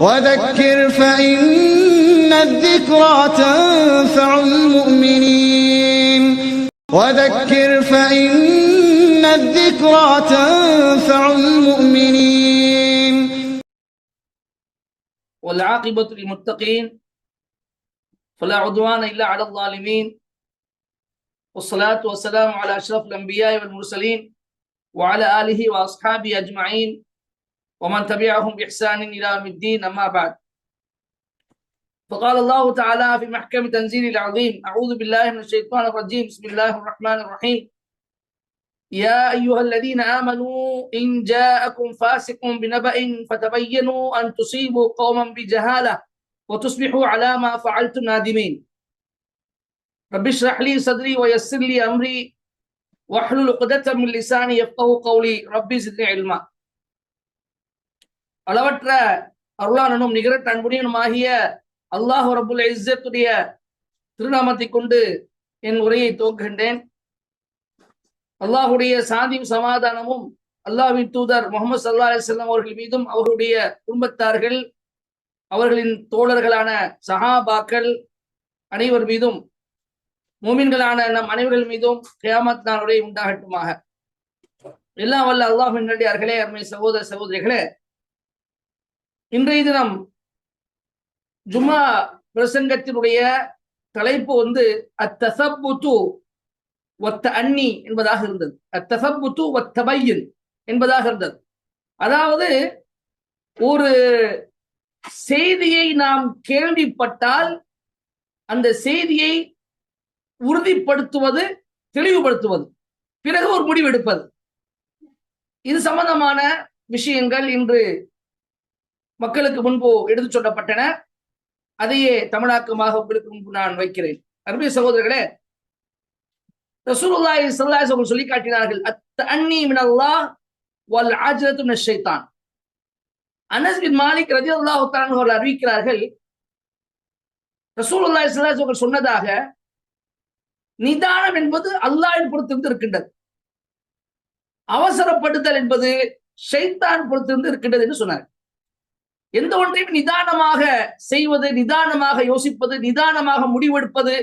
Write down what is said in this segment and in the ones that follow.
وذكر فإن الذكرى تنفع المؤمنين. وذكر فإن الذكرى تنفع المؤمنين. والعاقبة للمتقين فلا عدوان إلا على الظالمين. والصلاة والسلام على أشرف الأنبياء والمرسلين وعلى آله وأصحابه أجمعين. ومن تبعهم بإحسان إلى يوم الدين أما بعد. فقال الله تعالى في محكم تنزيل العظيم أعوذ بالله من الشيطان الرجيم بسم الله الرحمن الرحيم. يا أيها الذين آمنوا إن جاءكم فاسق بنبأ فتبينوا أن تصيبوا قوما بجهالة وتصبحوا على ما فعلتم نادمين. رب اشرح لي صدري ويسر لي أمري واحلل عقدة من لساني يفقهوا قولي. ربي زدني علما. அளவற்ற அருளானனும் நிகரற்ற அன்புடையனுமாகிய அல்லாஹ் ரபுல் இஸ்ஸத்துடைய திருநாமத்தை கொண்டு என் உரையை துவக்குகின்றேன். அல்லாஹுடைய சாந்தியும் சமாதானமும் அல்லாஹ்வின் தூதர் முகமது சல்லா அலிஸ்லாம் அவர்கள் மீதும் அவர்களுடைய குடும்பத்தார்கள் அவர்களின் தோழர்களான சஹாபாக்கள் அனைவர் மீதும் மூமின்களான நம் அனைவர்கள் மீதும் கியாமத் நாளுடைய உண்டாகட்டுமாக. எல்லாம் வல்ல அல்லாஹின் நடிகார்களே அருமை சகோதர சகோதரிகளே இன்றைய தினம் ஜும்மா பிரசங்கத்தினுடைய தலைப்பு வந்து அத்தசப்புத்து ஒத்த அன்னி என்பதாக இருந்தது. அத்தசப்புத்து ஒத்தபையன் என்பதாக இருந்தது. அதாவது ஒரு செய்தியை நாம் கேள்விப்பட்டால் அந்த செய்தியை உறுதிப்படுத்துவது தெளிவுபடுத்துவது பிறகு ஒரு முடிவெடுப்பது. இது சம்பந்தமான விஷயங்கள் இன்று மக்களுக்கு முன்பு எடுத்து சொல்லப்பட்டன. அதையே தமிழாக்கமாக உங்களுக்கு முன்பு நான் வைக்கிறேன். அருமை சகோதரர்களே ரசூலுல்லாஹி ஸல்லல்லாஹு அலைஹி சொல்லி காட்டினார்கள் அத் அன்னி மினல்லாஹ் வல் ஆஜிரத்து மினஷ் ஷைத்தான். அனஸ் பின் மாலிக் ரலியல்லாஹு தஆலா அவர்கள் அறிவிக்கிறார்கள் ரசூலுல்லாஹி ஸல்லல்லாஹு அலைஹி வஸல்லம் சொன்னதாக நிதானம் என்பது அல்லாஹ்வின் பொறுத்திருந்து இருக்கின்றது. அவசரப்படுதல் என்பது ஷைத்தான் பொறுத்திருந்து இருக்கின்றது என்று சொன்னார் எந்த ஒன்றையும் நிதானமாக செய்வது நிதானமாக யோசிப்பது நிதானமாக முடிவெடுப்பது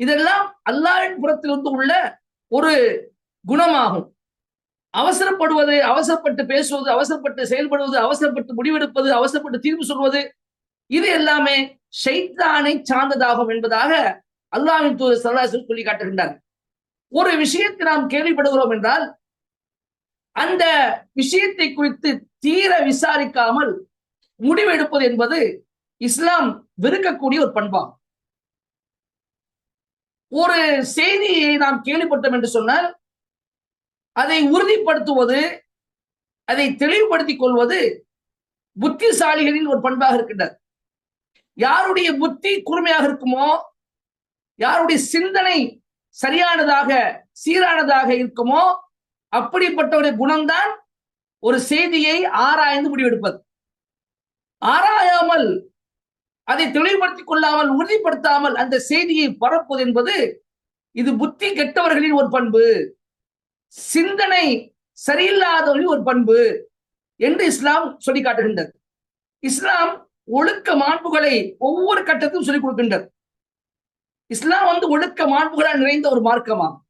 இதெல்லாம் அல்லாவின் புறத்திலிருந்து உள்ள ஒரு குணமாகும். அவசரப்படுவது அவசரப்பட்டு பேசுவது அவசரப்பட்டு செயல்படுவது அவசரப்பட்டு முடிவெடுப்பது அவசரப்பட்டு தீர்வு சொல்வது இது எல்லாமே ஷைத்தானை சார்ந்ததாகும் என்பதாக அல்லாவின் தூதர் சல்லாசு சொல்லி காட்டுகின்றார். ஒரு விஷயத்தை நாம் கேள்விப்படுகிறோம் என்றால் அந்த விஷயத்தை குறித்து தீர விசாரிக்காமல் முடிவெடுப்பது என்பது இஸ்லாம் வெறுக்கக்கூடிய ஒரு பண்பாகும். ஒரு செய்தியை நாம் கேள்விப்பட்டோம் என்று சொன்னால் அதை உறுதிப்படுத்துவது அதை தெளிவுபடுத்திக் கொள்வது புத்திசாலிகளின் ஒரு பண்பாக இருக்கின்றது. யாருடைய புத்தி கூர்மையாக இருக்குமோ யாருடைய சிந்தனை சரியானதாக சீரானதாக இருக்குமோ அப்படிப்பட்டவருடைய குணம்தான் ஒரு செய்தியை ஆராய்ந்து முடிவெடுப்பது. ஆராயாமல் அதை தெளிவுபடுத்திக் கொள்ளாமல் உறுதிப்படுத்தாமல் அந்த செய்தியை பரப்புவது என்பது இது புத்தி கெட்டவர்களின் ஒரு பண்பு. சிந்தனை சரியில்லாதவர்களின் ஒரு பண்பு என்று இஸ்லாம் சொல்லி காட்டுகின்றது இஸ்லாம் ஒழுக்க மாண்புகளை ஒவ்வொரு கட்டத்திலும் சொல்லிக் கொடுக்கின்றது. இஸ்லாம் வந்து ஒழுக்க மாண்புகளால் நிறைந்த ஒரு மார்க்கமாகும்.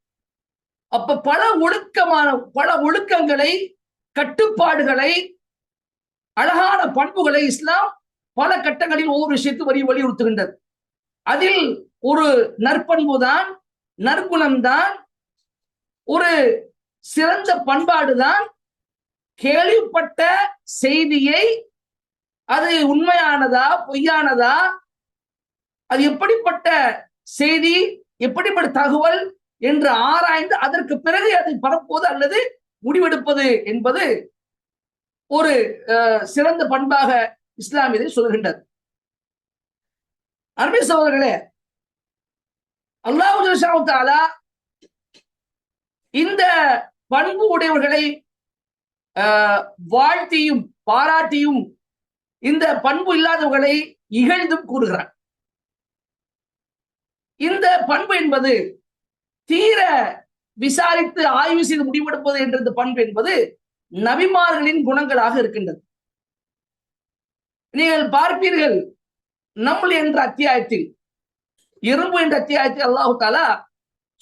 அப்ப பல ஒழுக்கமான பல ஒழுக்கங்களை கட்டுப்பாடுகளை அழகான பண்புகளை இஸ்லாம் பல கட்டங்களில் ஒவ்வொரு விஷயத்தை வரி வலியுறுத்துகின்றது. அதில் ஒரு நற்பண்பு தான் நற்குணம் தான் ஒரு சிறந்த பண்பாடு தான் கேள்விப்பட்ட செய்தியை அது உண்மையானதா பொய்யானதா அது எப்படிப்பட்ட செய்தி எப்படிப்பட்ட தகவல் என்று ஆராய்ந்து அதற்கு பிறகு அதை பரப்புவது அல்லது முடிவெடுப்பது என்பது ஒரு சிறந்த பண்பாக இஸ்லாம் இதை சொல்கின்றது. அருமை சகோதரர்களே அல்லாஹு தாலா இந்த பண்பு உடையவர்களை வாழ்த்தியும் பாராட்டியும் இந்த பண்பு இல்லாதவர்களை இகழ்ந்தும் கூறுகிறார் இந்த பண்பு என்பது தீர விசாரித்து ஆய்வு செய்து முடிவெடுப்பது என்ற இந்த பண்பு என்பது நபிமார்களின் குணங்களாக இருக்கின்றது. நீங்கள் பார்ப்பீர்கள் நம்முள் என்ற அத்தியாயத்தில் இரும்பு என்ற அத்தியாயத்தில் அல்லாஹு தாலா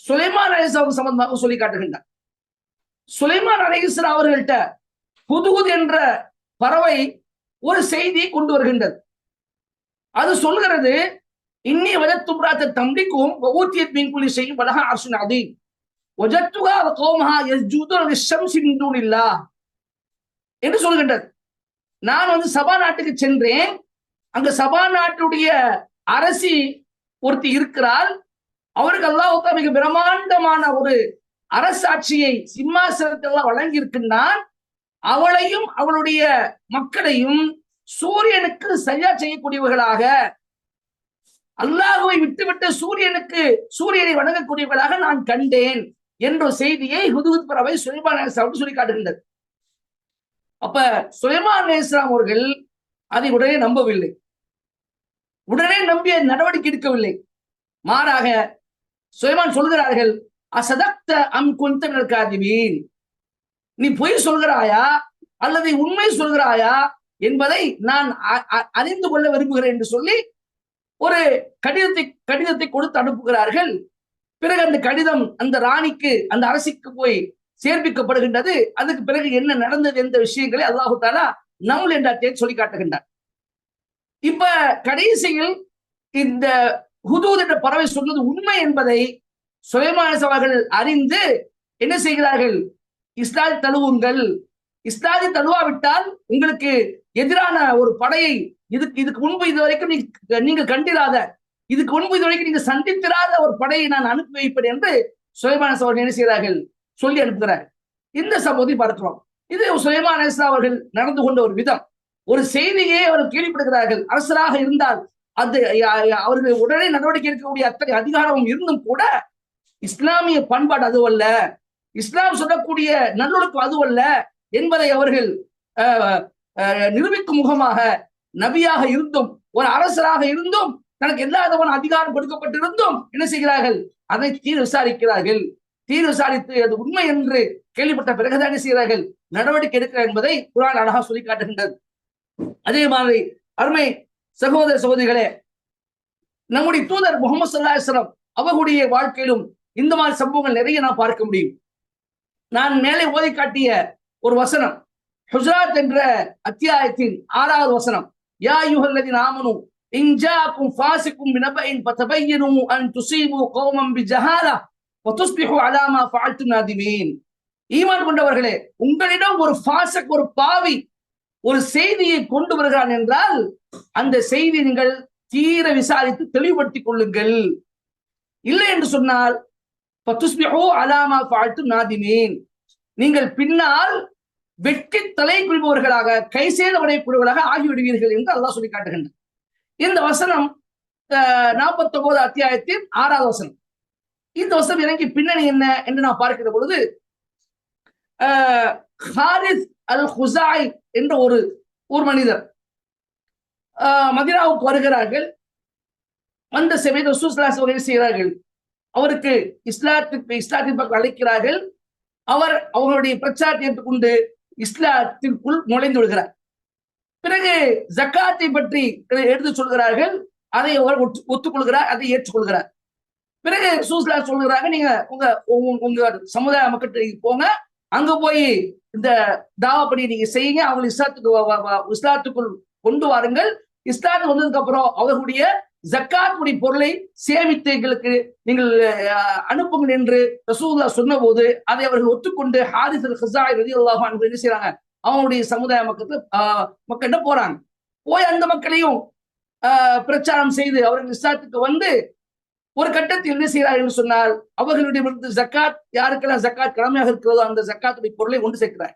சுலைமான் அலிஸ்லாம் சம்பந்தமாக சொல்லி காட்டுகின்றார். சுலைமான் அலிஸ்லாம் அவர்கள்ட்ட புதுகுத் என்ற பறவை ஒரு செய்தி கொண்டு வருகின்றது. அது சொல்கிறது இன்னி வஜத்துப்ராத்த தம்பிக்கும் ஊத்தியத் மீன் செய்யும் வலக அரசு அதீன் ஒஜத்துகா கோமஹா யஸ்ஜூதுன லிஷம்சி மின் இல்லா என்று சொல்கின்றது? நான் வந்து சபா நாட்டுக்கு சென்றேன். அங்க சபா நாட்டுடைய அரசி ஒருத்தி இருக்கிறாள். அவருக்கு அல்லாஹ் மிக பிரம்மாண்டமான ஒரு அரசாட்சியை சிம்மாசனத்தெல்லாம் வழங்கி இருக்கின்றான் அவளையும் அவளுடைய மக்களையும் சூரியனுக்கு சரியா செய்யக்கூடியவர்களாக அல்லாஹுவை விட்டுவிட்டு சூரியனுக்கு சூரியனை வணங்கக்கூடியவர்களாக நான் கண்டேன் என்ற செய்தியை ஹுதுகுத் பறவை சுலைமான் சொல்லி காட்டுகின்றது. அப்ப சுலைமான் இஸ்லாம் அவர்கள் அதை உடனே நம்பவில்லை. உடனே நம்பிய நடவடிக்கை எடுக்கவில்லை. மாறாக சுலைமான் சொல்கிறார்கள் அசதக்த அம் குந்த நீ பொய் சொல்கிறாயா அல்லது உண்மை சொல்கிறாயா என்பதை நான் அறிந்து கொள்ள விரும்புகிறேன் என்று சொல்லி ஒரு கடிதத்தை கடிதத்தை கொடுத்து அனுப்புகிறார்கள். பிறகு அந்த கடிதம் அந்த ராணிக்கு அந்த அரசிக்கு போய் சேர்ப்பிக்கப்படுகின்றது. அதுக்கு பிறகு என்ன நடந்தது என்ற விஷயங்களை அல்லாஹு தாலா நவுல் என்ற சொல்லி காட்டுகின்றார் இப்ப கடைசியில் இந்த ஹுதூத் என்ற பறவை சொன்னது உண்மை என்பதை சுயமான அவர்கள் அறிந்து என்ன செய்கிறார்கள்? இஸ்லாதி தழுவுங்கள். இஸ்லாதி தழுவாவிட்டால் உங்களுக்கு எதிரான ஒரு படையை இதுக்கு இதுக்கு முன்பு இது வரைக்கும் நீங்க கண்டிராத இதுக்கு முன்பு இது வரைக்கும் நீங்க சந்தித்திராத ஒரு படையை நான் அனுப்பி வைப்பேன் என்று சுயமான அவர்கள் என்ன செய்கிறார்கள்? சொல்லி அனுப்புகிறார் இந்த சம்பவத்தை பார்க்கிறோம். இது சுயமான அவர்கள் நடந்து கொண்ட ஒரு விதம். ஒரு செய்தியை அவர் கேள்விப்படுகிறார்கள். அரசராக இருந்தால் அது அவர்கள் உடனே நடவடிக்கை எடுக்கக்கூடிய அத்தனை அதிகாரமும் இருந்தும் கூட இஸ்லாமிய பண்பாடு அதுவல்ல இஸ்லாம் சொல்லக்கூடிய நல்லொழுக்கம் அதுவல்ல என்பதை அவர்கள் நிரூபிக்கும் முகமாக நபியாக இருந்தும் ஒரு அரசராக இருந்தும் தனக்கு எல்லா விதமான அதிகாரம் கொடுக்கப்பட்டிருந்தும் என்ன செய்கிறார்கள்? அதை தீர் விசாரிக்கிறார்கள். தீர் விசாரித்து அது உண்மை என்று கேள்விப்பட்ட பிறகுதான் செய்கிறார்கள் நடவடிக்கை எடுக்கிறார் என்பதை குரான் அழகா சொல்லி காட்டுகின்றது அதே மாதிரி அருமை சகோதர சகோதரிகளே நம்முடைய தூதர் முகமது சல்லாஸ்லம் அவர்களுடைய வாழ்க்கையிலும் இந்த மாதிரி சம்பவங்கள் நிறைய நான் பார்க்க முடியும். நான் மேலே ஓதி காட்டிய ஒரு வசனம் ஹுஜராத் என்ற அத்தியாயத்தின் ஆறாவது வசனம் யா யுகல்லதின் ஆமனு இன்ஜாக்கும் ஃபாசிக்கும் பினபைன் பத்தபையனும் அன் துசீபு கோமம் பி ஜஹாலா. அலாமா ஃபால்து நாதிமீன் ஈமான் கொண்டவர்களே உங்களிடம் ஒரு பாசக் ஒரு பாவி ஒரு செய்தியை கொண்டு வருகிறான் என்றால் அந்த செய்தி நீங்கள் தீர விசாரித்து தெளிவுபடுத்திக் கொள்ளுங்கள். இல்லை என்று சொன்னால் அலாமா பாழ்த்து நாதிமீன். நீங்கள் பின்னால் வெட்டி தலை கொள்பவர்களாக கை சேதமடையக்கூடியவர்களாக ஆகிவிடுவீர்கள் என்று அல்லாஹ் சொல்லி காட்டுகின்றனர் இந்த வசனம் நாற்பத்தி ஒன்பது அத்தியாயத்தின் ஆறாவது வசனம். இந்த வசனம் இறங்கி பின்னணி என்ன என்று நான் பார்க்கிற பொழுது ஹாரிஸ் அல் ஹுசாய் என்ற ஒரு ஒரு மனிதர் மதினாவுக்கு வருகிறார்கள். வந்த சமயத்தில் ரசூஸ்லாஸ் வகை செய்கிறார்கள்? அவருக்கு இஸ்லாத்திற்கு இஸ்லாத்தின் பக்கம் அழைக்கிறார்கள். அவர் அவர்களுடைய பிரச்சாரத்தை ஏற்றுக்கொண்டு இஸ்லாத்திற்குள் நுழைந்து விடுகிறார். பிறகு ஜக்காத்தை பற்றி எடுத்து சொல்கிறார்கள். அதை அவர் ஒத்துக்கொள்கிறார் அதை ஏற்றுக்கொள்கிறார். பிறகு சூஸ்லா சொல்லுறாங்க நீங்க உங்க உங்க சமுதாய மக்கள் போங்க. அங்க போய் இந்த தாவா நீங்க செய்யுங்க. அவங்க இஸ்லாத்துக்கு இஸ்லாத்துக்குள் கொண்டு வாருங்கள். இஸ்லாத்துக்கு வந்ததுக்கு அப்புறம் அவர்களுடைய ஜக்காத்துடைய பொருளை சேமித்து எங்களுக்கு நீங்கள் அனுப்புங்கள் என்று ரசூல்லா சொன்ன போது அதை அவர்கள் ஒத்துக்கொண்டு ஹாரிஸ் அல் ஹசாய் ரதி அல்லாஹ் என்ன செய்யறாங்க அவங்களுடைய சமுதாய மக்கள் மக்கள்கிட்ட போறாங்க. போய் அந்த மக்களையும் பிரச்சாரம் செய்து அவர்கள் இஸ்லாத்துக்கு வந்து ஒரு கட்டத்தில் என்ன செய்கிறார்கள் சொன்னால் அவர்களுடைய ஜக்காத் யாருக்கெல்லாம் ஜக்காத் கடமையாக இருக்கிறதோ அந்த ஜக்காத்துடைய பொருளை கொண்டு சேர்க்கிறார்.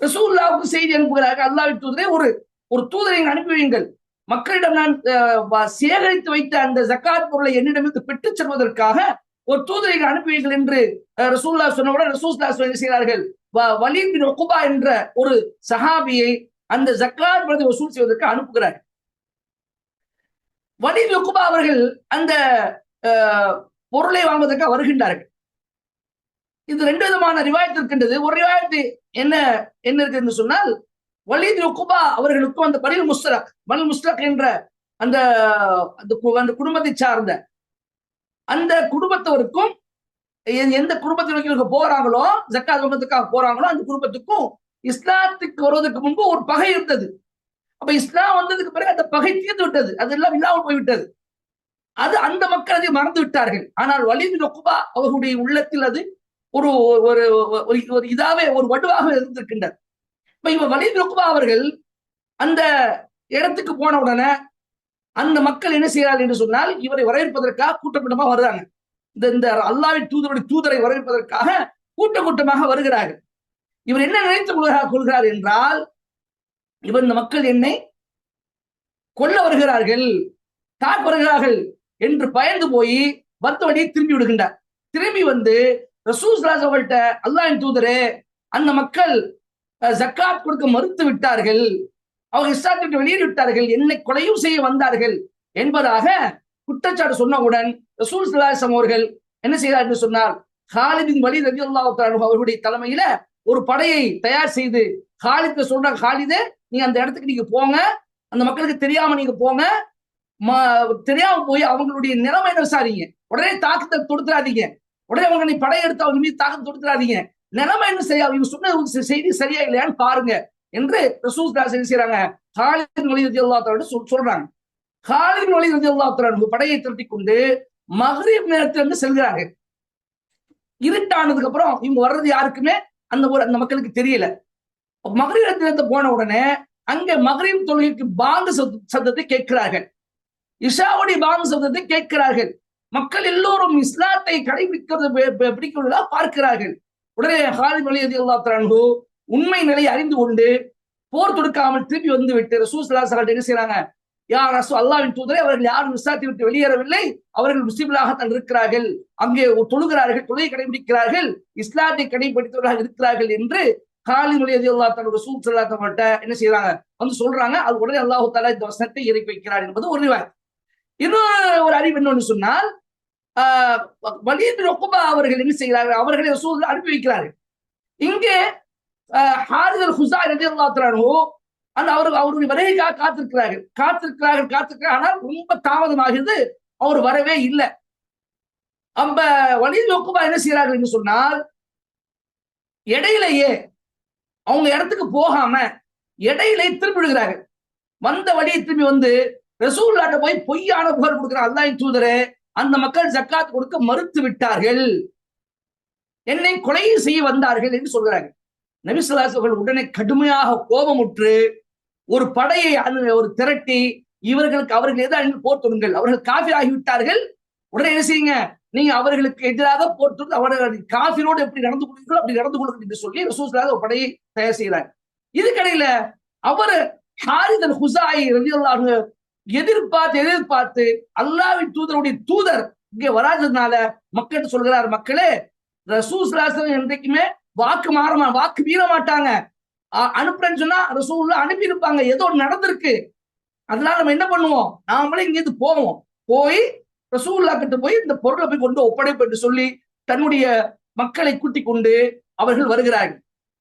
ரசூல்லாவுக்கு செய்தி அனுப்புகிறார்கள். அல்லாவி தூதரே ஒரு ஒரு தூதரை அனுப்பி வையுங்கள். மக்களிடம் நான் சேகரித்து வைத்த அந்த ஜக்காத் பொருளை என்னிடமிருந்து பெற்றுச் செல்வதற்காக ஒரு தூதரை அனுப்புவீர்கள் என்று ரசூல்லா சொன்னவுடன் ரசூல்லா என்ன செய்கிறார்கள்? வலீத் பின் ஒகுபா என்ற ஒரு சஹாபியை அந்த ஜக்காத் பிரதி வசூல் செய்வதற்கு அனுப்புகிறார்கள் வலீத் ஒகுபா அவர்கள் அந்த பொருளை வாங்குவதற்காக வருகின்றார்கள். இது ரெண்டு விதமான ரிவாயத்து இருக்கின்றது. ஒரு ரிவாயத்து என்ன என்ன இருக்கு என்று சொன்னால் வலீத் உக்குபா அவர்களுக்கும் அந்த பனில் முஸ்தரக் பனில் முஸ்தரக் என்ற அந்த அந்த கு- அந்த குடும்பத்தை சார்ந்த அந்த குடும்பத்தவருக்கும் எந்த குடும்பத்தினருக்கு போறாங்களோ ஜக்காத் குடும்பத்துக்காக போறாங்களோ அந்த குடும்பத்துக்கும் இஸ்லாத்துக்கு வருவதற்கு முன்பு ஒரு பகை இருந்தது. அப்ப இஸ்லாம் வந்ததுக்கு பிறகு அந்த பகை தீர்ந்து விட்டது. அது எல்லாம் இல்லாமல் போய்விட்டது. அது அந்த மக்கள் அதை மறந்து விட்டார்கள். ஆனால் வலிது நொக்குபா அவர்களுடைய உள்ளத்தில் அது ஒரு ஒரு ஒரு- இதாவே ஒரு வடுவாக இருந்திருக்கின்றது. இப்ப இவ வலிது நொக்குபா அவர்கள் அந்த இடத்துக்கு போன உடனே அந்த மக்கள் என்ன செய்யறார்கள் என்று சொன்னால் இவரை வரவேற்பதற்காக கூட்டக்கூட்டமாக வருகிறாங்க. இந்த இந்த அல்லாவின் தூதருடைய தூதரை வரவேற்பதற்காக கூட்ட கூட்டமாக வருகிறார்கள். இவர் என்ன நினைத்துக் கொள்கிறார் கொள்கிறார் என்றால் இவர் இந்த மக்கள் என்னை கொல்ல வருகிறார்கள் தாக்க வருகிறார்கள் என்று பயந்து போய் வந்த வழியை திரும்பி விடுகின்றார். திரும்பி வந்து ரசூஸ் ராஜ் அவர்கள்ட்ட அல்லாஹ்வின் தூதரே அந்த மக்கள் ஜக்காத் கொடுக்க மறுத்து விட்டார்கள். அவங்க இஸ்லாத்தை வெளியேறி விட்டார்கள். என்னை கொலையும் செய்ய வந்தார்கள். என்பதாக குற்றச்சாட்டு சொன்னவுடன் ரசூல் சலாசம் அவர்கள் என்ன செய்தார் என்று சொன்னார் ஹாலிதின் வழி ரவி அவர்களுடைய தலைமையில ஒரு படையை தயார் செய்து ஹாலித சொல்றாங்க ஹாலிதே நீங்க அந்த இடத்துக்கு நீங்க போங்க. அந்த மக்களுக்கு தெரியாம நீங்க போங்க. ம- தெரியாம போய் அவங்களுடைய நிலைமை என்ன விசாரிங்க? உடனே தாக்கத்தை தொடுத்துறாதீங்க. உடனே அவங்க நீ படையெடுத்து அவங்க மீது தாக்கம் தொடுத்துறாதீங்க. நிலைமை என்ன சரியா? இவங்க சொன்ன செய்தி சரியா இல்லையான்னு பாருங்க என்று ரசூல் தாஸ் என்ன செய்யறாங்க ஹாலிதின் வழி ரதி அல்லா சொல்றாங்க. ஹாலிதின் வழி ரதி அல்லா படையை திரட்டி கொண்டு மகரீப் நேரத்திலிருந்து செல்கிறாங்க இருட்டானதுக்கு அப்புறம் இவங்க வர்றது யாருக்குமே அந்த ஒரு அந்த மக்களுக்கு தெரியல. மகரீப் போன உடனே அங்க மகரீம் தொழுகைக்கு பாங்கு சத்தத்தை கேட்கிறார்கள். இஷாவுடைய பாங்கு சத்தத்தை கேட்கிறார்கள். மக்கள் எல்லோரும் இஸ்லாத்தை கடைபிடிக்கிறது பிடிக்கிறதா பார்க்கிறார்கள். உடனே ஹாலித் அலி அதி அல்லா உண்மை நிலையை அறிந்து கொண்டு போர் தொடுக்காமல் திரும்பி வந்து விட்டு ரசூல் சலாசல் என்ன செய்யறாங்க யார் ரசூ அல்லாவின் தூதரை அவர்கள் யாரும் விசாரித்து விட்டு வெளியேறவில்லை. அவர்கள் முஸ்லிம்களாகத்தான் இருக்கிறார்கள். அங்கே தொழுகிறார்கள் தொழுகை கடைபிடிக்கிறார்கள். இஸ்லாத்தை கடைபிடித்தவர்களாக இருக்கிறார்கள் என்று காலினுடைய வழி அல்லா தன்னோட ரசூல் என்ன செய்யறாங்க வந்து சொல்றாங்க. அது உடனே அல்லாஹு தாலா இந்த வசனத்தை இறக்கி வைக்கிறார் என்பது ஒரு ரிவாய் இன்னொரு ஒரு அறிவு என்னன்னு சொன்னால் ஆஹ் வலீத் ரொக்குபா அவர்கள் என்ன செய்கிறார்கள்? அவர்களை ரசூல் அனுப்பி வைக்கிறார்கள். இங்கே ஹாரிதர் ஹுசா ரதி அல்லா அந்த அவர்கள் அவருடைய வருகைக்காக காத்திருக்கிறார்கள். காத்திருக்கிறார்கள் காத்திருக்கிறார்கள். ஆனால் ரொம்ப தாமதமாகிறது. அவர் வரவே இல்லை. நம்ம வலீத் ரொக்குபா என்ன செய்கிறார்கள் என்று சொன்னால் இடையிலேயே அவங்க இடத்துக்கு போகாம இடையிலே திரும்பி விடுகிறார்கள் வந்த வழியை திரும்பி வந்து ரசூல்லாட்ட போய் பொய்யான புகார் கொடுக்கிற அல்லாஹ் தூதரே அந்த மக்கள் ஜக்காத் கொடுக்க மறுத்து விட்டார்கள். என்னை கொலை செய்ய வந்தார்கள் என்று சொல்கிறாங்க நபிசுல்லாஸ் அவர்கள் உடனே கடுமையாக கோபமுற்று ஒரு படையை ஒரு திரட்டி இவர்களுக்கு அவர்கள் எதாவது போர் தொடுங்கள் அவர்கள் காஃபி ஆகிவிட்டார்கள் உடனே என்ன செய்யுங்க? நீங்க அவர்களுக்கு எதிராக போட்டு அவர்கள் காஃபினோடு எப்படி நடந்து கொள்வீர்களோ அப்படி நடந்து கொள்ளுங்கள் என்று சொல்லி ரசூசலாக ஒரு படையை தயார் செய்கிறாங்க இதுக்கடையில அவர் ஹாரிதன் ஹுசாயி ரலியல்லாஹு எதிர்பார்த்து எதிர்பார்த்து அல்லாவின் தூதருடைய தூதர் இங்கே வராததுனால மக்கள் சொல்கிறார் மக்களே ரசூஸ்லாசன் என்றைக்குமே வாக்கு மாற வாக்கு மீற மாட்டாங்க. அனுப்புறேன்னு சொன்னா ரசூல்லா அனுப்பி இருப்பாங்க ஏதோ நடந்திருக்கு. அதனால நம்ம என்ன பண்ணுவோம்? நாமளே இங்கிருந்து போவோம். போய் ரசூல்லா கிட்ட போய் இந்த பொருளை போய் கொண்டு ஒப்படைப்பு என்று சொல்லி தன்னுடைய மக்களை கூட்டிக் கொண்டு அவர்கள் வருகிறார்கள்.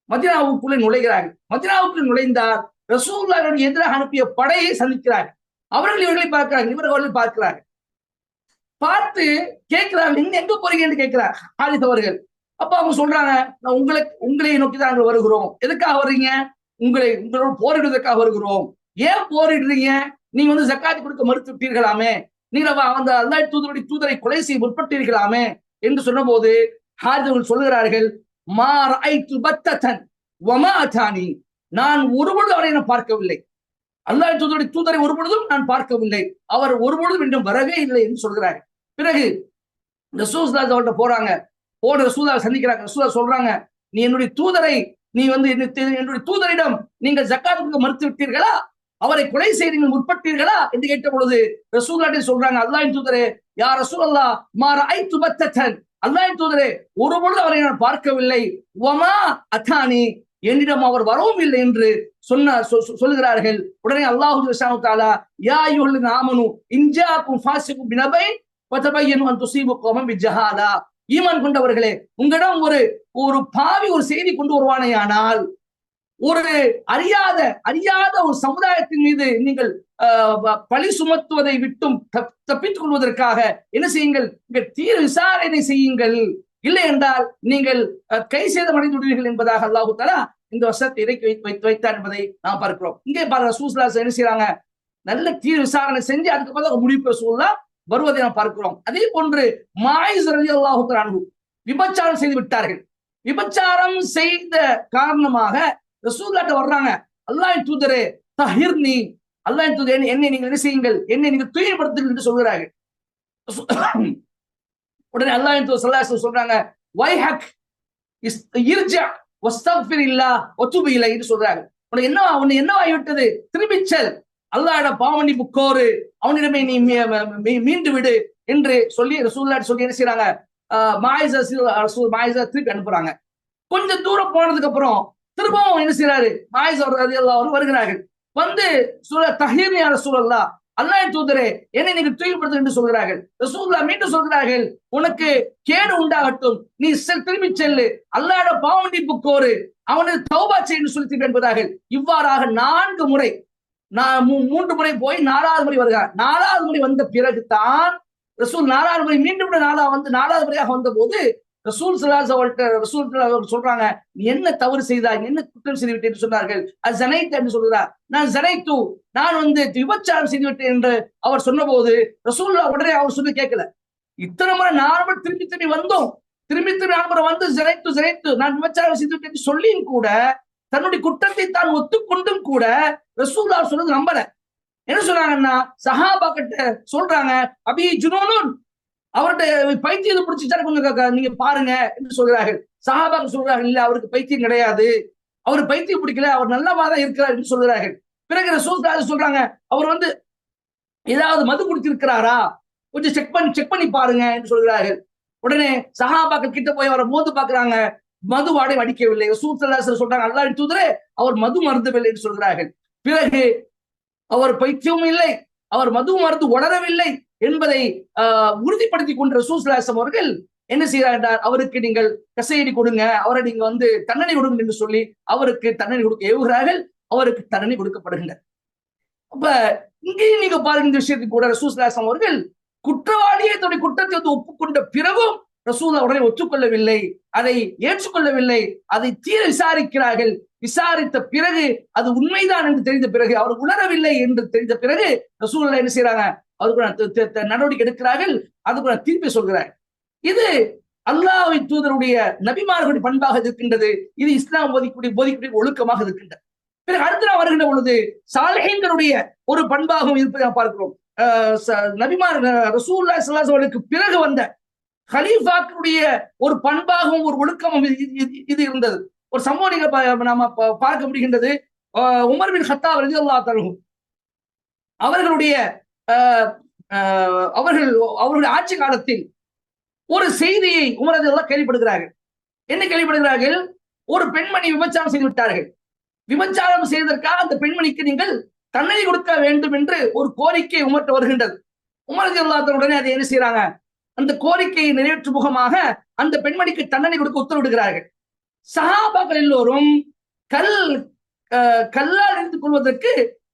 மதினாவுக்குள்ளே நுழைகிறார்கள். மதினாவுக்குள் நுழைந்தார் ரசூல்லாவின் எதிராக அனுப்பிய படையை சந்திக்கிறார்கள். அவர்கள் இவர்களை பார்க்கிறார்கள் இவர்கள் அவர்களை பார்க்கிறார்கள். பார்த்து கேட்கிறார்கள் நீங்க எங்க போறீங்கன்னு கேட்கிறார். ஹாரித் அவர்கள் அப்ப அவங்க சொல்றாங்க நான் உங்களை உங்களை நோக்கி தான் நாங்கள் வருகிறோம். எதுக்காக வர்றீங்க? உங்களை உங்களோட போரிடுவதற்காக வருகிறோம். ஏன் போரிடுறீங்க? நீங்க வந்து ஜக்காத்து கொடுக்க மறுத்து விட்டீர்களாமே. நீங்க அந்த அல்லாஹ் தூதருடைய தூதரை கொலை செய்ய முற்பட்டிருக்கலாமே என்று சொன்னபோது ஹாரித் அவர்கள் சொல்லுகிறார்கள் மா ரஐத்து பத்தத்தன் வமா அதானி? நான் ஒருபொழுதும் அவரை நான் பார்க்கவில்லை. அல்லாஹ் தூதருடைய தூதரை ஒருபொழுதும் நான் பார்க்கவில்லை. அவர் ஒருபொழுதும் இன்னும் வரவே இல்லை என்று சொல்கிறார் பிறகு ரசூஸ்தாஸ் அவர்கிட்ட போறாங்க. போன ரசூதா சந்திக்கிறாங்க. ரசூதா சொல்றாங்க நீ என்னுடைய தூதரை நீ வந்து என்னுடைய என்னுடைய தூதரிடம் நீங்கள் ஜக்காத்துக்கு மறுத்து விட்டீர்களா? அவரை கொலை செய்ய நீங்கள் முற்பட்டீர்களா? என்று கேட்ட பொழுது ரசூலாட்டி சொல்றாங்க அல்லாஹ்வின் தூதரே யார் ரசூல் அல்லா மாற ஐ துபத்தன் அல்லாஹ்வின் தூதரே ஒரு பொழுது அவரை நான் பார்க்கவில்லை. உமா அத்தானி என்னிடம் அவர் வரவும் இல்லை என்று சொன்ன சொ- சொல்லுகிறார்கள். உடனே அல்லாஹு ஷானு தாலா யா யுல் நாமனு இன்ஜாக்கும் ஃபாசிக்கும் பினபை பத்தபையன் வந்து துசீபு கோமம் பிஜஹாலா. ஈமான் கொண்டவர்களே உங்களிடம் ஒரு ஒரு பாவி ஒரு செய்தி கொண்டு வருவானேயானால் ஒரு அறியாத அறியாத ஒரு சமுதாயத்தின் மீது நீங்கள் ஆஹ், பழி சுமத்துவதை விட்டும் தப்- தப்பித்துக் கொள்வதற்காக என்ன செய்யுங்கள்? இங்க தீர விசாரணை செய்யுங்கள். இல்லை என்றால் நீங்கள் கை சேதம் விடுவீர்கள் என்பதாக அல்லாஹு தலா இந்த வசத்தை இறக்கி வைத்து வைத்து வைத்தார் என்பதை நாம் பார்க்கிறோம். இங்கே பாருங்க சூசலா என்ன செய்யறாங்க நல்ல தீர விசாரணை செஞ்சு அதுக்கப்புறம் தான் முடிவு சூழலா வருவதை நாம் பார்க்கிறோம். அதே போன்று மாயிஸ் ரவி அல்லாஹு விபச்சாரம் செய்து விட்டார்கள். விபச்சாரம் செய்த காரணமாக ரசூல்லாட்ட வர்றாங்க. அல்லாஹ் தூதரே தஹிர்னி. அல்லாஹ் தூதரே தூதர் என்னை நீங்கள் என்ன செய்யுங்கள்? என்னை நீங்கள் தூய்மைப்படுத்துங்கள் என்று சொல்கிறார்கள். உடனே அல்லாஹ் தூதர் ஸல்லல்லாஹு சொல்றாங்க வைஹக் இஸ் இர்ஜா வஸ்தக்ஃபிர் இல்லா ஒத்துமையில என்று சொல்றாங்க உனக்கு என்னவா உன்னை என்னவாகிவிட்டது? விட்டது திரும்பிச் பாவனி புக்கோரு அவனிடமே நீ மீ- மீண்டு விடு என்று சொல்லி ரசூலுல்லாஹ் சொல்லி என்ன செய்யறாங்க மாயசா மாயிசா ரசூல் திருப்பி அனுப்புறாங்க. கொஞ்சம் தூரம் போனதுக்கு அப்புறம் திரும்பவும் என்ன செய்யறாரு சொல்றாரு எல்லாவரும் வருகிறார்கள். வந்து சொல்ல தஹீர் சூழல்லா அல்லாஹ் தூதரே என்னை நீங்க தூய்மைப்படுத்து என்று சொல்கிறார்கள். ரசூல்லா மீண்டும் சொல்கிறார்கள் உனக்கு கேடு உண்டாகட்டும் நீ செல் திரும்பி செல்லு. அல்லாட பாவண்டிப்பு கோரு. அவனது தௌபா செய்யு சொல்லி திருப்பி என்பதார்கள். இவ்வாறாக நான்கு முறை நான் மூ- மூன்று முறை போய் நாலாவது முறை வருகிறார். நாலாவது முறை வந்த பிறகு தான் ரசூல் நாலாவது முறை மீண்டும் நாலா வந்து நாலாவது முறையாக வந்த போது ரசூல் சலாஸ் அவர்கிட்ட ரசூல் அவர் சொல்றாங்க நீ என்ன தவறு செய்தாய் என்ன குற்றம் செய்து விட்டேன் என்று சொன்னார்கள். அது ஜனைத் என்று சொல்கிறார் நான் ஜனைத்து நான் வந்து விபச்சாரம் செய்து விட்டேன் என்று அவர் சொன்னபோது ரசூல்லா உடனே அவர் சொல்லி கேட்கல. இத்தனை முறை நார்மல் திரும்பி திரும்பி வந்தோம் திரும்பி திரும்பி நாலு வந்து ஜனைத்து ஜனைத்து நான் விபச்சாரம் செய்து விட்டேன் என்று சொல்லியும் கூட தன்னுடைய குற்றத்தை தான் ஒத்துக்கொண்டும் கூட ரசூல்லா சொன்னது நம்பல. என்ன சொன்னாங்கன்னா சஹாபா கிட்ட சொல்றாங்க அபி ஜுனூனுன் அவர்கிட்ட பைத்தியத்தை பிடிச்சிட்டாரு கொஞ்சம் நீங்க பாருங்க என்று சொல்கிறார்கள் சஹாபாக்கு சொல்றார்கள் இல்ல அவருக்கு பைத்தியம் கிடையாது. அவர் பைத்தியம் பிடிக்கல அவர் நல்லவா தான் இருக்கிறார் என்று சொல்கிறார்கள். பிறகு ரசூல் சொல்றாங்க அவர் வந்து ஏதாவது மது குடிச்சிருக்கிறாரா கொஞ்சம் செக் பண்ணி செக் பண்ணி பாருங்க என்று சொல்கிறார்கள். உடனே சஹாபாக்கள் கிட்ட போய் அவரை மோந்து பாக்குறாங்க மது வாடை அடிக்கவில்லை. ரசூல் சொல்றாங்க அல்லா தூதரே அவர் மது மருந்தவில்லை என்று சொல்கிறார்கள். பிறகு அவர் பைத்தியமும் இல்லை அவர் மது மருந்து உணரவில்லை. என்பதை ஆஹ், உறுதிப்படுத்தி கொண்ட ரசூஸ்லாசம் அவர்கள் என்ன செய்கிறார் என்றால் அவருக்கு நீங்கள் கசையடி கொடுங்க அவரை நீங்க வந்து தண்டனை கொடுங்க என்று சொல்லி அவருக்கு தண்டனை கொடுக்க ஏவுகிறார்கள் அவருக்கு தண்டனை கொடுக்கப்படுகின்றனர். அப்ப இங்கேயும் நீங்க பாருங்க இந்த விஷயத்துக்கு கூட ரசூஸ்லாசம் அவர்கள் குற்றவாளியை தன்னுடைய குற்றத்தை வந்து ஒப்புக்கொண்ட பிறகும் ரசூல் உடனே ஒத்துக்கொள்ளவில்லை அதை ஏற்றுக்கொள்ளவில்லை அதை தீர விசாரிக்கிறார்கள். விசாரித்த பிறகு அது உண்மைதான் என்று தெரிந்த பிறகு அவர் உணரவில்லை என்று தெரிந்த பிறகு ரசூல் என்ன செய்யறாங்க அதுக்கு நடவடிக்கை எடுக்கிறார்கள். அதுக்கு தீர்ப்பை திருப்பி சொல்கிறார் இது அல்லாஹ்வை தூதருடைய நபிமார்களுடைய பண்பாக இருக்கின்றது. இது இஸ்லாம் போதிக்கூடிய போதிக்கூடிய ஒழுக்கமாக இருக்கின்றது. பிறகு அடுத்த நான் வருகின்ற பொழுது சாலைகளுடைய ஒரு பண்பாகவும் இருப்பதை நாம் பார்க்கிறோம். அஹ் நபிமார் ரசூல்லா ஸல்லல்லாஹு அவர்களுக்கு பிறகு வந்த ஹலீஃபாக்களுடைய ஒரு பண்பாகவும் ஒரு ஒழுக்கமும் இது- இருந்தது. ஒரு சம்பவம் நீங்க நாம பார்க்க முடிகின்றது. அஹ் உமர் பின் ஹத்தாப் ரலியல்லாஹு அவர்களுடைய அவர்கள் அவர்களுடைய ஆட்சி காலத்தில் ஒரு செய்தியை உமர் கேள்விப்படுகிறார்கள். என்ன கேள்விப்படுகிறார்கள்? ஒரு பெண்மணி விபச்சாரம் செய்து விட்டார்கள். விபச்சாரம் செய்வதற்காக அந்த பெண்மணிக்கு நீங்கள் தண்டனை கொடுக்க வேண்டும் என்று ஒரு கோரிக்கை உமர்த்த வருகின்றது. உமரது உடனே அதை என்ன செய்யறாங்க அந்த கோரிக்கையை நிறைவேற்றும் முகமாக அந்த பெண்மணிக்கு தண்டனை கொடுக்க உத்தரவிடுகிறார்கள். சகாபாக்கள் எல்லோரும் கல் கல்லால் எரிந்து கொள்வதற்கு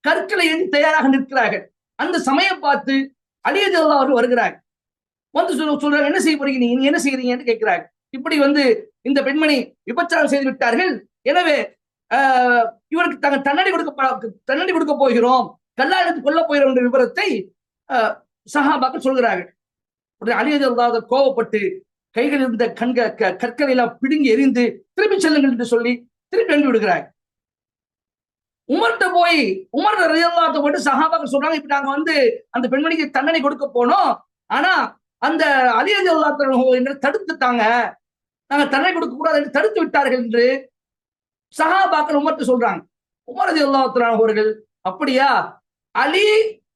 கற்களை ஏந்தி தயாராக நிற்கிறார்கள். அந்த சமயம் பார்த்து அலியஜல்லா அவர்கள் வருகிறார். வந்து சொல்ல சொல்றாங்க என்ன செய்ய போறீங்க? நீங்க என்ன செய்யறீங்கன்னு கேட்கிறாங்க இப்படி வந்து இந்த பெண்மணி விபச்சாரம் செய்து விட்டார்கள். எனவே ஆஹ், இவருக்கு தங்க தண்டனை கொடுக்க தண்டனை கொடுக்க போகிறோம். கல்லா எடுத்து கொல்ல போகிறோம் என்ற விவரத்தை ஆஹ், சஹாபாக்கள் சொல்கிறார்கள். உடனே அலியஜல்லா கோவப்பட்டு கைகளில் இருந்த கண்க க- கற்களை எல்லாம் பிடுங்கி எரிந்து திரும்பி செல்லுங்கள் என்று சொல்லி திருப்பி அனுப்பி விடுகிறார். உமர்கிட்ட போய் உமர் ரலியல்லாஹு போட்டு சஹாபாக்கள் சொல்றாங்க இப்ப நாங்க வந்து அந்த பெண்மணிக்கு தண்டனை கொடுக்க போனோம். ஆனா அந்த அலி ரலியல்லாஹு என்று தடுத்துட்டாங்க. நாங்க தண்டனை கொடுக்க கூடாது என்று தடுத்து விட்டார்கள் என்று சஹாபாக்கள் உமர்கிட்ட சொல்றாங்க. உமர் ரலியல்லாஹு அவர்கள் அப்படியா? அலி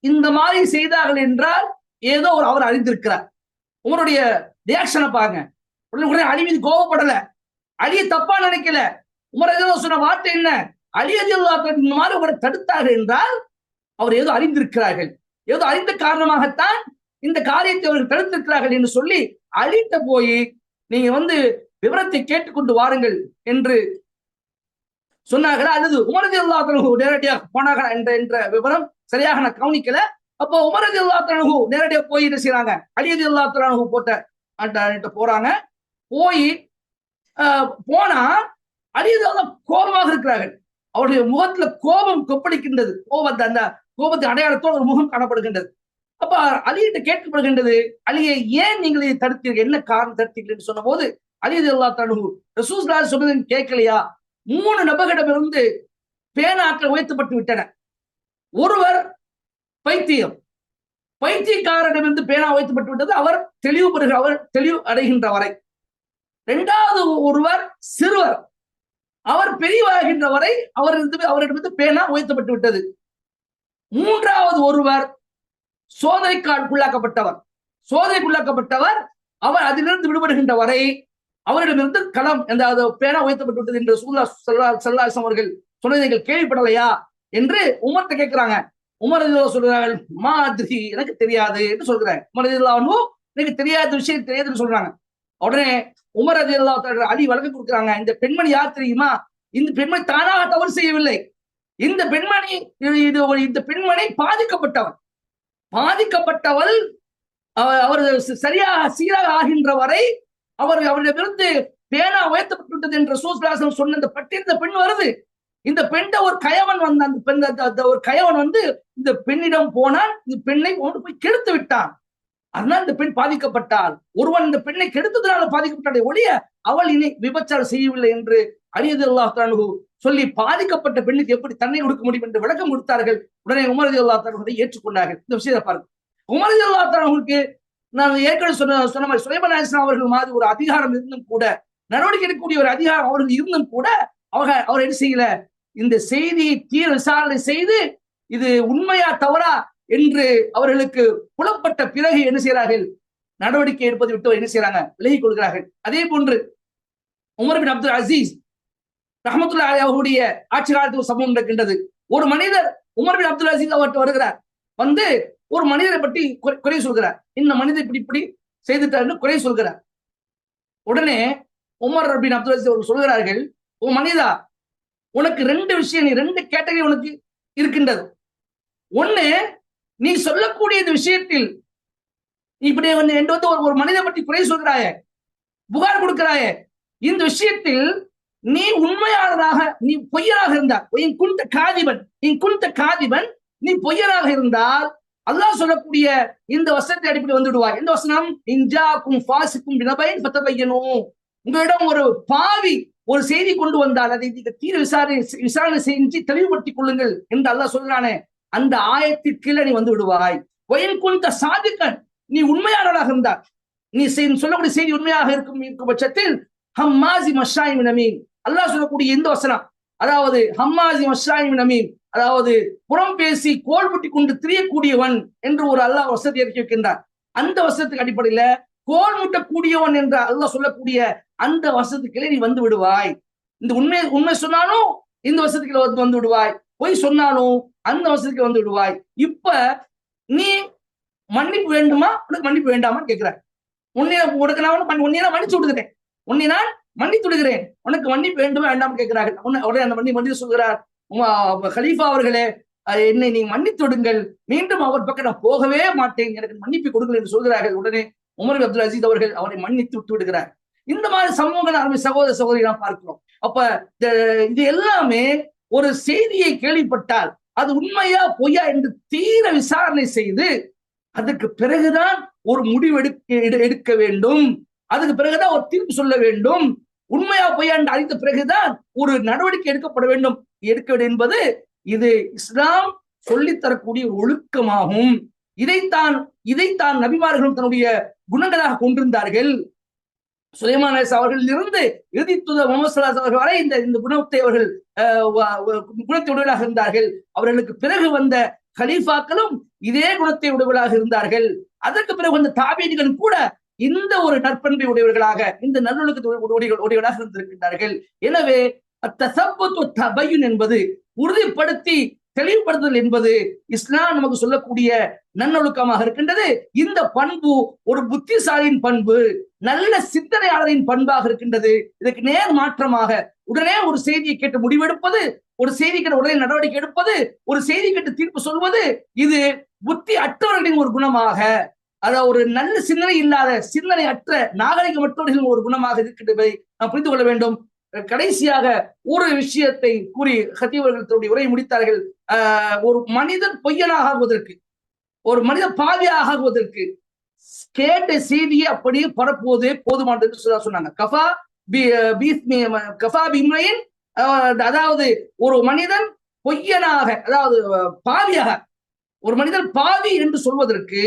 இந்த மாதிரி செய்தார்கள் என்றால் ஏதோ ஒரு அவர் அறிந்திருக்கிறார். உமருடைய ரியாக்ஷனை பாருங்க. உடனே உடனே அலி மீது கோவப்படல. அலியை தப்பா நினைக்கல. உமர் சொன்ன வார்த்தை என்ன? அலி மாதிரி அவரை தடுத்தார்கள் என்றால் அவர் ஏதோ அறிந்திருக்கிறார்கள். ஏதோ அறிந்த காரணமாகத்தான் இந்த காரியத்தை அவர்கள் தடுத்திருக்கிறார்கள் என்று சொல்லி அழித்த போய் நீங்க வந்து விவரத்தை கேட்டுக்கொண்டு வாருங்கள் என்று சொன்னார்களா? அல்லது உமரதி அல்லாத்தனகு நேரடியாக போனார்களா என்ற என்ற விவரம் சரியாக நான் கவனிக்கல. அப்போ உமரதி அல்லாத்தனகு நேரடியாக போய் என்ன செய்யறாங்க அலியதி அல்லாத்தனகு போட்ட போறாங்க. போய் ஆஹ், போனா அழியது கோபமாக இருக்கிறார்கள். அவருடைய முகத்துல கோபம் கொப்பளிக்கின்றது. கோபத்தை அந்த கோபத்தை அடையாளத்தோடு ஒரு முகம் காணப்படுகின்றது. அப்ப அலியிட்ட கேட்கப்படுகின்றது அலியை ஏன் நீங்கள் இதை தடுத்தீர்கள்? என்ன காரணம் தடுத்தீர்கள்? என்று சொன்ன போது அலியது அல்லா தனு ரசூஸ்லா சொன்னது கேட்கலையா? மூணு நபர்களிடமிருந்து பேனாக்கள் உயர்த்தப்பட்டு விட்டன. ஒருவர் பைத்தியம். பைத்தியக்காரரிடமிருந்து பேனா உயர்த்தப்பட்டு விட்டது. அவர் தெளிவு பெறுகிற அவர் தெளிவு அடைகின்ற வரை. இரண்டாவது ஒருவர் சிறுவர். அவர் பெரியவாகின்ற வரை அவர் அவரிடமிருந்து பேனா உயர்த்தப்பட்டு விட்டது. மூன்றாவது ஒருவர் சோதனைக்குள்ளாக்கப்பட்டவர் சோதனைக்குள்ளாக்கப்பட்டவர் அவர் அதிலிருந்து விடுபடுகின்ற வரை அவரிடமிருந்து களம் என்ற பேனா உயர்த்தப்பட்டு விட்டது என்று சூல்லா சல்லா அவர்கள் சொன்னதை நீங்கள் கேள்விப்படலையா என்று உமர்ட்ட கேட்கிறாங்க. உமர் ரலியல்லாஹு சொல்றார்கள் மாதிரி எனக்கு தெரியாது என்று சொல்கிறாங்க உமர் எனக்கு தெரியாத விஷயம் தெரியாதுன்னு சொல்றாங்க. உடனே உமர் ரலியல்லாஹு அலி வழக்கு கொடுக்குறாங்க. இந்த பெண்மணி யார் தெரியுமா? இந்த பெண்மணி தானாக தவறு செய்யவில்லை. இந்த பெண்மணி இது- இது இந்த பெண்மணி பாதிக்கப்பட்டவன். பாதிக்கப்பட்டவள் அவர் ச- சரியாக சீராக ஆகின்ற வரை அவர் அவரிடமிருந்து பேனா உயர்த்தப்பட்டுவிட்டது என்ற சூஸ்லாசனம் சொன்ன இந்த பட்டியல் பெண் வருது. இந்த பெண்ட ஒரு கயவன் வந்த அந்த பெண் அந்த- ஒரு கயவன் வந்து இந்த பெண்ணிடம் போனான். இந்த பெண்ணை கொண்டு போய் கெடுத்து விட்டான். அதனால் இந்த பெண் பாதிக்கப்பட்டாள் ஒருவன் இந்த பெண்ணை கெடுத்ததுனால பாதிக்கப்பட்டாலே ஒழிய அவள் இனி விபச்சாரம் செய்யவில்லை என்று அலியது அல்லாஹ் சொல்லி பாதிக்கப்பட்ட பெண்ணுக்கு எப்படி தன்னை கொடுக்க முடியும் என்று விளக்கம் கொடுத்தார்கள். உடனே உமரதி அல்லா தானுடைய ஏற்றுக்கொண்டார்கள். இந்த விஷயத்தை பாருங்க. உமரதி அல்லா தன்னுக்கு நான் ஏற்கனவே சொன்ன சொன்ன மாதிரி சுலைமன் அவர்கள் மாதிரி ஒரு அதிகாரம் இருந்தும் கூட நடவடிக்கை எடுக்கக்கூடிய ஒரு அதிகாரம் அவர்கள் இருந்தும் கூட அவங்க அவர் என்ன செய்யல? இந்த செய்தியை தீர விசாரணை செய்து இது உண்மையா தவறா? என்று அவர்களுக்கு புலப்பட்ட பிறகு என்ன செய்கிறார்கள்? நடவடிக்கை எடுப்பதை விட்டு என்ன செய்யறாங்க விலகிக் கொள்கிறார்கள். அதே போன்று உமர் பின் அப்துல் அசீஸ் ரஹமத்துல்லா அலி அவருடைய ஆட்சி காலத்துக்கு சம்பவம் நடக்கின்றது. ஒரு மனிதர் உமர் பின் அப்துல் அசீஸ் அவர்கிட்ட வருகிறார். வந்து ஒரு மனிதரை பற்றி குறை- குறை சொல்கிறார். இந்த மனிதர் இப்படி இப்படி செய்துட்டார்னு குறை சொல்கிறார். உடனே உமர் பின் அப்துல் அசீஸ் அவர்கள் சொல்கிறார்கள் ஓ மனிதா உனக்கு ரெண்டு விஷயம் நீ ரெண்டு கேட்டகரி உனக்கு இருக்கின்றது. ஒண்ணு நீ சொல்லக்கூடிய இந்த விஷயத்தில் நீ இப்படி வந்து என்று வந்து ஒரு- ஒரு மனிதனை பற்றி குறை சொல்கிறாய புகார் கொடுக்கிறாயே இந்த விஷயத்தில் நீ உண்மையாளராக நீ பொய்யராக இருந்தார் என் குந்த காதிபன் என் குந்த காதிபன் நீ பொய்யராக இருந்தால் அல்லாஹ் சொல்லக்கூடிய இந்த வசனத்தை அடிப்படை வந்துடுவாய் இந்த வசனம்? இந்தியாவுக்கும் பாசிக்கும் வினபயன் பத்த பத்தபையனும் உங்களிடம் ஒரு பாவி ஒரு செய்தி கொண்டு வந்தால் அதை நீங்க தீர விசாரணை விசாரணை செஞ்சு தெளிவுபடுத்திக் கொள்ளுங்கள் என்று அல்லாஹ் சொல்றானே அந்த ஆயத்திற்கு கீழே நீ வந்து விடுவாய். ஒயன் குந்த சாதிக்கன் நீ உண்மையானவராக இருந்தார் நீ சொல்லக்கூடிய செய்தி உண்மையாக இருக்கும் இருக்கும் பட்சத்தில் ஹம்மாசி மஷாயிம் நமீன் அல்லாஹ் சொல்லக்கூடிய இந்த வசனம். அதாவது ஹம்மாசி மஷாயிம் நமீன் அதாவது புறம் பேசி கோல் முட்டி கொண்டு திரியக்கூடியவன் என்று ஒரு அல்லாஹ் வசதி இறக்கி வைக்கின்றார். அந்த வசனத்துக்கு அடிப்படையில கோல் முட்டக்கூடியவன் என்ற அல்லாஹ் சொல்லக்கூடிய அந்த வசத்துக்களே நீ வந்து விடுவாய். இந்த உண்மை உண்மை சொன்னாலும் இந்த வசத்துக்களை வந்து வந்து விடுவாய். போய் சொன்னாலும் அந்த வசதிக்கு வந்து விடுவாய். இப்ப நீ மன்னிப்பு வேண்டுமா? உனக்கு மன்னிப்பு வேண்டாமான்னு கேட்கிறேன் உன்னை உனக்கு நான் உன்னை நான் மன்னிச்சு விடுகிறேன் உன்னை நான் மன்னித்து விடுகிறேன். உனக்கு மன்னிப்பு வேண்டுமா வேண்டாம் கேட்கிறார்கள் உன்னை- உடனே அந்த மன்னி மன்னித்து சொல்கிறார். ஹலீஃபா அவர்களே என்னை நீ மன்னித்து விடுங்கள். மீண்டும் அவர் பக்கம் நான் போகவே மாட்டேன். எனக்கு மன்னிப்பு கொடுங்கள் என்று சொல்கிறார்கள். உடனே உமர் அப்துல் அசீஸ் அவர்கள் அவரை மன்னித்து விட்டு விடுகிறார். இந்த மாதிரி சமூக அருமை சகோதர சகோதரி நாம் பார்க்கிறோம். அப்ப இந்த- இது எல்லாமே ஒரு செய்தியை கேள்விப்பட்டால் அது உண்மையா பொய்யா என்று தீர விசாரணை செய்து அதுக்கு பிறகுதான் ஒரு முடிவு எடுக்க எடு- எடுக்க வேண்டும். அதுக்கு பிறகுதான் ஒரு தீர்ப்பு சொல்ல வேண்டும். உண்மையா பொய்யா என்று அறிந்த பிறகுதான் ஒரு நடவடிக்கை எடுக்கப்பட வேண்டும். எடுக்க வேண்டும் என்பது இது இஸ்லாம் சொல்லித்தரக்கூடிய ஒழுக்கமாகும். இதைத்தான் இதைத்தான் நபிமார்களும் தன்னுடைய குணங்களாக கொண்டிருந்தார்கள். சுலைமான் அவர்கள் அவர்களில் இருந்து இறுதி தூதர் முகமது அவர்கள் வரை இந்த இந்த குணத்தை அவர்கள் குணத்தை உடையவர்களாக இருந்தார்கள். அவர்களுக்கு பிறகு வந்த கலீஃபாக்களும் இதே குணத்தை உடையவர்களாக இருந்தார்கள். அதற்கு பிறகு வந்த தாபீதிகள் கூட இந்த ஒரு நற்பண்பை உடையவர்களாக இந்த நல்லொழுக்கத்தை உடைய- உடையவர்களாக இருந்திருக்கின்றார்கள். எனவே அத்தசப்பத்து தபையுன் என்பது உறுதிப்படுத்தி தெளிவுபடுத்துதல் என்பது இஸ்லாம் நமக்கு சொல்லக்கூடிய நன்னொழுக்கமாக இருக்கின்றது. இந்த பண்பு ஒரு புத்திசாலியின் பண்பு நல்ல சிந்தனையாளரின் பண்பாக இருக்கின்றது. இதுக்கு நேர் மாற்றமாக உடனே ஒரு செய்தியை கேட்டு முடிவெடுப்பது ஒரு செய்தி கேட்டு உடனே நடவடிக்கை எடுப்பது ஒரு செய்தி கேட்டு தீர்ப்பு சொல்வது இது புத்தி அற்றவர்களின் ஒரு குணமாக அதாவது ஒரு நல்ல சிந்தனை இல்லாத சிந்தனை அற்ற நாகரிகமற்றவர்களின் ஒரு குணமாக இருக்கின்றதை நாம் புரிந்து கொள்ள வேண்டும். கடைசியாக ஒரு விஷயத்தை கூறி ஹத்தீவர்கள் தன்னுடைய உரையை முடித்தார்கள். ஒரு மனிதன் பொய்யனாக ஆகுவதற்கு ஒரு மனிதன் பாவியாக ஆகுவதற்கு கேட்ட செய்தியை அப்படியே பரப்புவதே போதுமானது என்று சொன்னாங்க. கஃபா கஃபா பிம்ரையின் அதாவது ஒரு மனிதன் பொய்யனாக அதாவது பாவியாக ஒரு மனிதன் பாவி என்று சொல்வதற்கு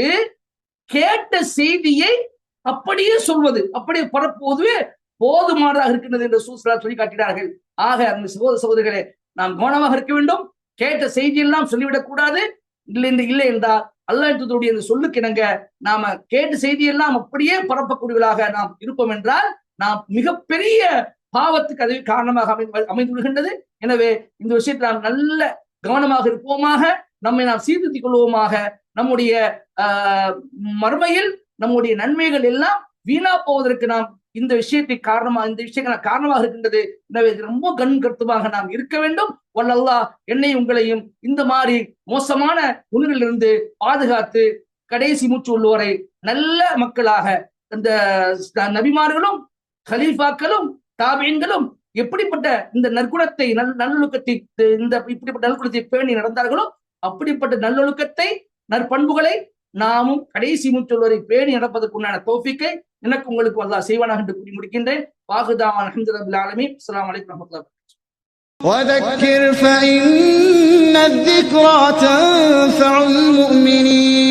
கேட்ட செய்தியை அப்படியே சொல்வது அப்படியே பரப்புவதுவே போதுமானதாக இருக்கின்றது என்று சூசலா சொல்லி காட்டினார்கள் ஆக அந்த சகோதர சகோதரிகளே நாம் கவனமாக இருக்க வேண்டும். கேட்ட செய்தியெல்லாம் சொல்லிவிடக்கூடாது இல்லை இல்லை என்றால் அல்லாஹ் இந்த சொல்லுக்கிணங்க நாம கேட்ட செய்தியெல்லாம் அப்படியே பரப்பக்கூடியவர்களாக நாம் இருப்போம் என்றால் நாம் மிகப்பெரிய பாவத்துக்கு அது காரணமாக அமை அமைந்துவிடுகின்றது எனவே இந்த விஷயத்தில் நாம் நல்ல கவனமாக இருப்போமாக நம்மை நாம் சீர்திருத்திக் கொள்வோமாக நம்முடைய ஆஹ் மறுமையில் நம்முடைய நன்மைகள் எல்லாம் வீணா போவதற்கு நாம் இந்த விஷயத்தை காரணமா இந்த விஷயங்கள் காரணமாக இருக்கின்றது. எனவே ரொம்ப கண் கருத்துமாக நாம் இருக்க வேண்டும். வல்லல்லா என்னை உங்களையும் இந்த மாதிரி மோசமான குணங்களிலிருந்து பாதுகாத்து கடைசி மூச்சு உள்ளவரை நல்ல மக்களாக இந்த நபிமார்களும் கலீஃபாக்களும் தாபியன்களும் எப்படிப்பட்ட இந்த நற்குணத்தை நல் நல்லொழுக்கத்தை இந்த இப்படிப்பட்ட நற்குணத்தை பேணி நடந்தார்களோ அப்படிப்பட்ட நல்லொழுக்கத்தை நற்பண்புகளை நாமும் கடைசி மூச்சொல்வரை பேணி நடப்பதற்குண்டான தோஃபிக்கை எனக்கு உங்களுக்கு அல்லாஹ் செய்வானாக என்று கூறி முடிக்கின்றேன் வாகுதாவான் அஹமது ஆலமி அஸ்லாம் வலைக்கம் வரமத்துல்லாஹி وذكر فإن الذكرى تنفع المؤمنين